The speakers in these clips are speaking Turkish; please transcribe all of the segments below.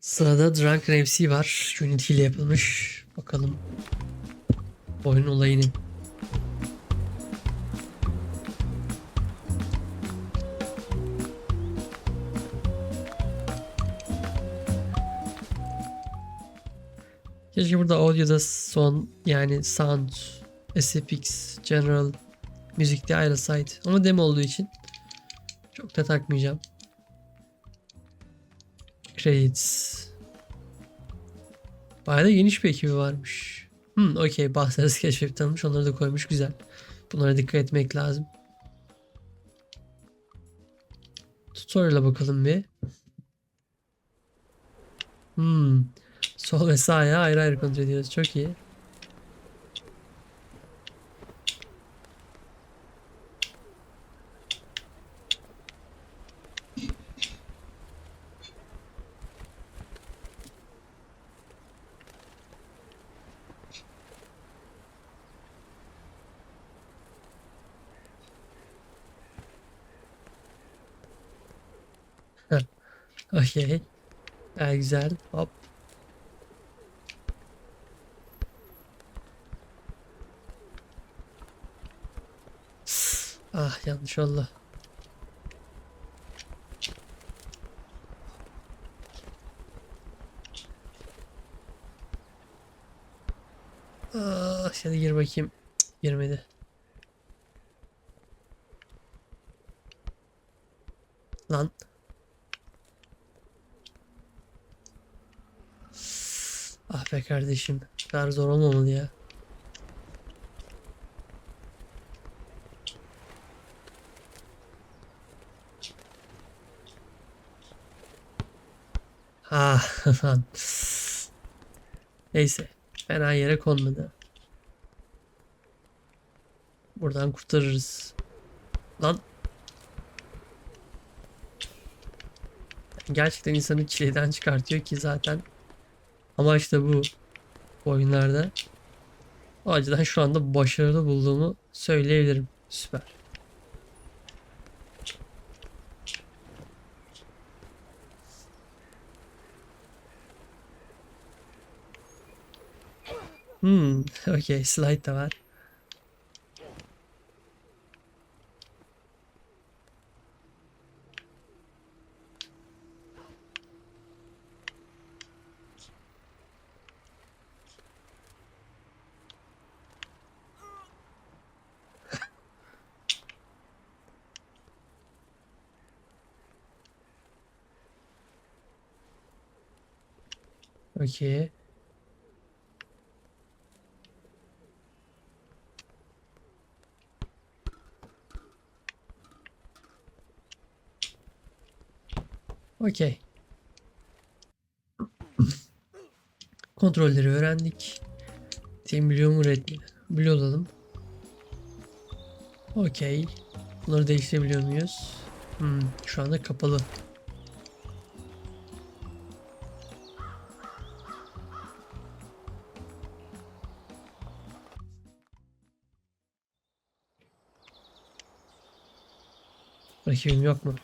Sırada Drunken FC var. Unity ile yapılmış. Bakalım oyun olayını. Keşke burada audio'da son yani sound, SFX, general, müzikte ayrılsaydı. Ama demo olduğu için çok da takmayacağım. Credits. Bayağı da geniş bir ekibi varmış. Hmm, okey. Bahsarız keşfedip tanımış. Onları da koymuş. Güzel. Bunlara dikkat etmek lazım. Tutorial'a bakalım bir. Hmm. Sol ve sağ ayağı ayrı ayrı kontrol ediyoruz. Çok iyi. Okey. Gayet güzel. Hop. Ah yanlış oldu. Ah hadi gir bakayım. Cık, Girmedi. Lan. Ah be kardeşim. Kadar zor olmamalı ya. Ah lan. Neyse. Fena yere konmadı. Buradan kurtarırız. Lan. Gerçekten insanı çileden çıkartıyor ki zaten amaç da bu oyunlarda. O açıdan şu anda başarılı bulduğumu söyleyebilirim. Süper. Hmm, okey slide da var. Okey. Okey. Kontrolleri öğrendik. Team biliyor mu red mi? Biliyor olalım. Okey. Bunları değiştirebiliyor muyuz? Hmm, şu anda kapalı. Rakibim yok mu?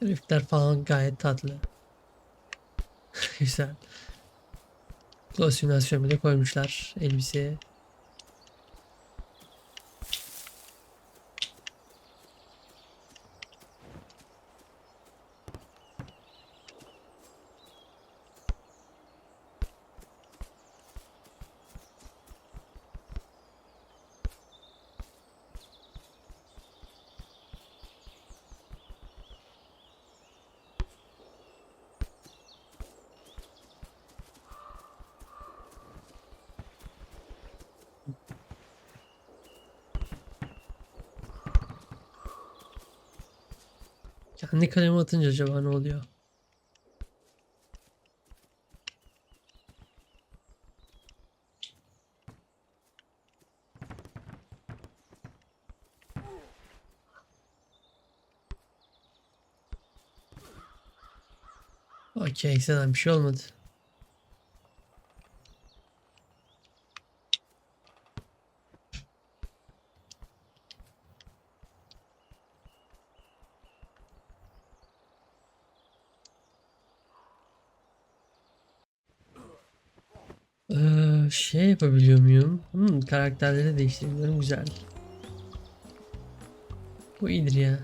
Herifler falan gayet tatlı. Güzel. Klasifasyon bile koymuşlar elbiseye. Kendi kalemi atınca acaba ne oluyor? Okey, ekstradan bir şey olmadı. Ee, şey yapabiliyor muyum? Hmm, karakterleri değiştirebiliyorum. Güzel. Bu iyidir ya.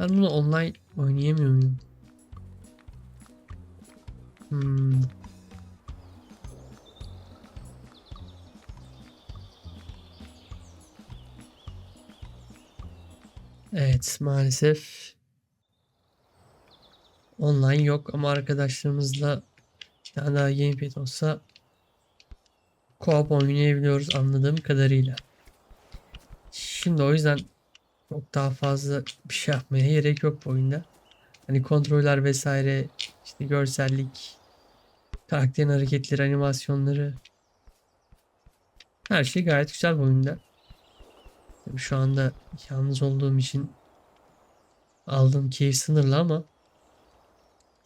Ben bunu online oynayamıyor muyum? Hmm. Evet maalesef online yok ama arkadaşlarımızla bir tane daha gamepad olsa co-op oynayabiliyoruz anladığım kadarıyla. Şimdi o yüzden çok daha fazla bir şey yapmaya gerek yok bu oyunda. Hani kontroller vesaire, işte görsellik, karakterin hareketleri, animasyonları her şey gayet güzel bu oyunda. Tabii şu anda yalnız olduğum için aldığım keyif sınırlı ama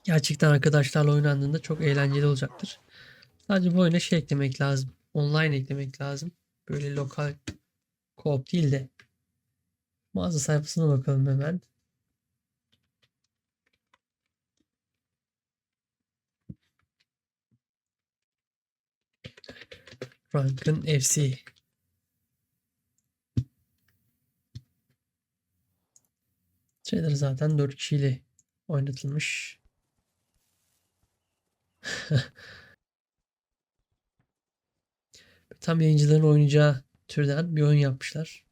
gerçekten arkadaşlarla oynandığında çok eğlenceli olacaktır. Sadece bu oyuna şey eklemek lazım. Online eklemek lazım. Böyle lokal co-op değil de mağaza sayfasına bakalım hemen. Rankın FC. Trailer zaten 4 kişiyle oynatılmış. Tam yayıncıların oynayacağı türden bir oyun yapmışlar.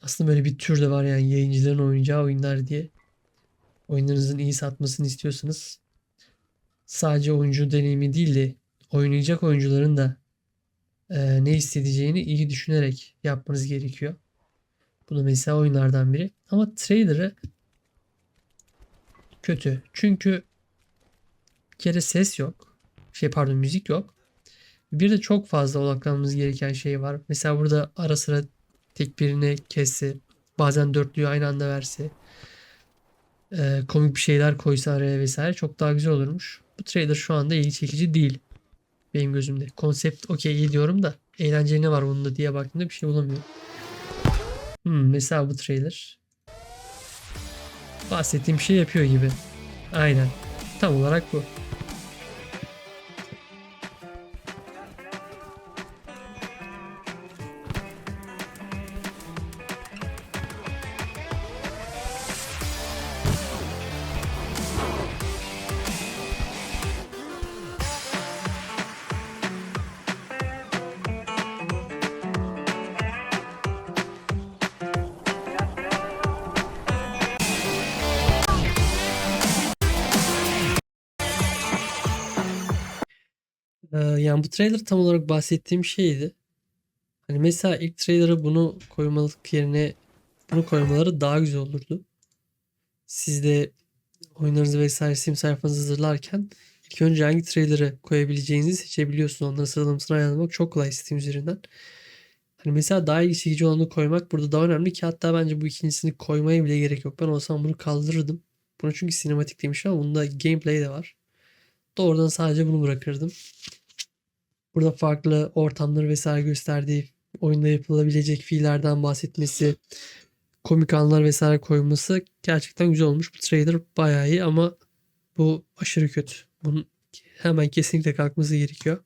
Aslında böyle bir tür de var yani yayıncıların oynayacağı oyunlar diye. Oyunlarınızın iyi satmasını istiyorsanız sadece oyuncu deneyimi değil de oynayacak oyuncuların da e, ne hissedeceğini iyi düşünerek yapmanız gerekiyor. Bu da mesela oyunlardan biri. Ama trailer'ı kötü. Çünkü bir kere ses yok. Şey pardon müzik yok. Bir de çok fazla odaklanmamız gereken şey var. Mesela burada ara sıra tek birini kesse, bazen dörtlüyü aynı anda verse, e, komik bir şeyler koysa araya vesaire çok daha güzel olurmuş. Bu trailer şu anda ilgi çekici değil benim gözümde. Konsept okey iyi diyorum da eğlenceli ne var bunda diye baktığımda bir şey bulamıyorum. Hmm, mesela bu trailer. Bahsettiğim şey yapıyor gibi. Aynen. Tam olarak bu. Yani bu trailer tam olarak bahsettiğim şeydi. Hani mesela ilk trailer'a bunu koymalık yerine bunu koymaları daha güzel olurdu. Siz de oyunlarınızı vesaire sim sayfanızı hazırlarken ilk önce hangi trailer'ı koyabileceğinizi seçebiliyorsunuz. Onları sıralamasını ayarlamak çok kolay Steam üzerinden. Hani mesela daha ilgi çekici olanı koymak burada daha önemli ki hatta bence bu ikincisini koymaya bile gerek yok. Ben olsam bunu kaldırırdım. Bunu çünkü sinematik demiş ama bunda gameplay de var. Doğrudan sadece bunu bırakırdım. Burada farklı ortamları vesaire gösterdiği, oyunda yapılabilecek fiillerden bahsetmesi, komik anlar vesaire koyması gerçekten güzel olmuş. Bu trailer bayağı iyi ama bu aşırı kötü. Bunun hemen kesinlikle kalkması gerekiyor.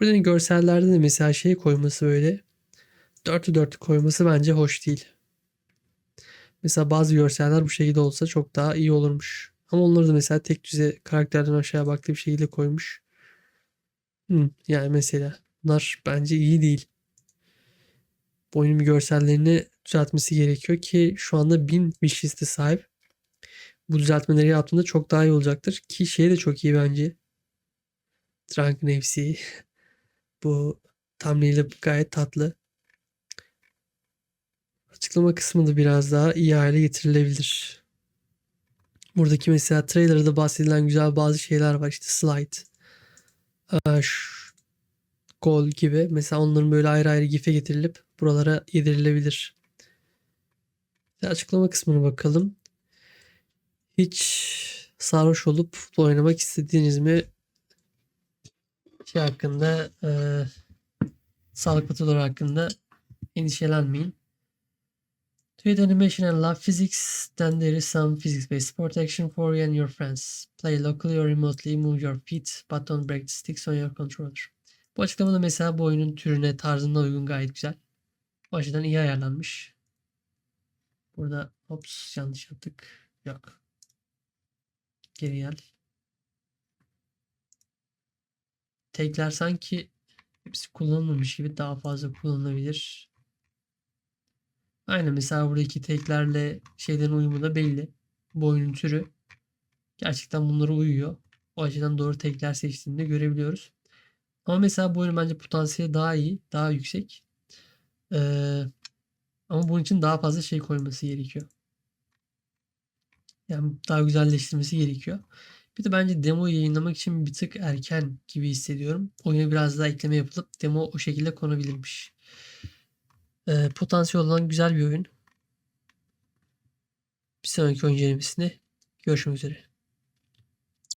Burada görsellerde de mesela şey koyması böyle dörtlü dörtlü koyması bence hoş değil. Mesela bazı görseller bu şekilde olsa çok daha iyi olurmuş. Ama onları da mesela tek düze karakterden aşağıya baktığı bir şekilde koymuş. Yani mesela bunlar bence iyi değil. Bu oyunun görsellerini düzeltmesi gerekiyor ki şu anda 1000 wishlist'e sahip. Bu düzeltmeleri yaptığında çok daha iyi olacaktır. Ki şey de çok iyi bence. Drunken FC. Bu thumbnail'i gayet tatlı. Açıklama kısmı da biraz daha iyi hale getirilebilir. Buradaki mesela trailer'da bahsedilen güzel bazı şeyler var. İşte slide, gol gibi. Mesela onların böyle ayrı ayrı gif'e getirilip buralara yedirilebilir. Açıklama kısmına bakalım. Hiç sarhoş olup futbol oynamak istediğiniz mi? şey hakkında e, sağlık faturaları hakkında endişelenmeyin. Hit animation and love physics, then there is some physics-based sport action for you and your friends. Play locally or remotely, move your feet, but don't break the sticks on your controller. Bu açıklamada mesela bu oyunun türüne, tarzına uygun gayet güzel. Bu açıdan iyi ayarlanmış. Burada ops yanlış yaptık. Yok. Geri gel. Tekler sanki hepsi kullanılmamış gibi daha fazla kullanılabilir. Aynen mesela buradaki teklerle şeylerin uyumu da belli. Bu türü gerçekten bunlara uyuyor. O açıdan doğru tekler seçtiğini de görebiliyoruz. Ama mesela bu oyun bence potansiyeli daha iyi, daha yüksek. Ee, ama bunun için daha fazla şey koyması gerekiyor. Yani daha güzelleştirmesi gerekiyor. Bir de bence demo yayınlamak için bir tık erken gibi hissediyorum. Oyuna biraz daha ekleme yapılıp demo o şekilde konabilirmiş. Ee, potansiyel olan güzel bir oyun. Bir sonraki oyun incelemesinde görüşmek üzere.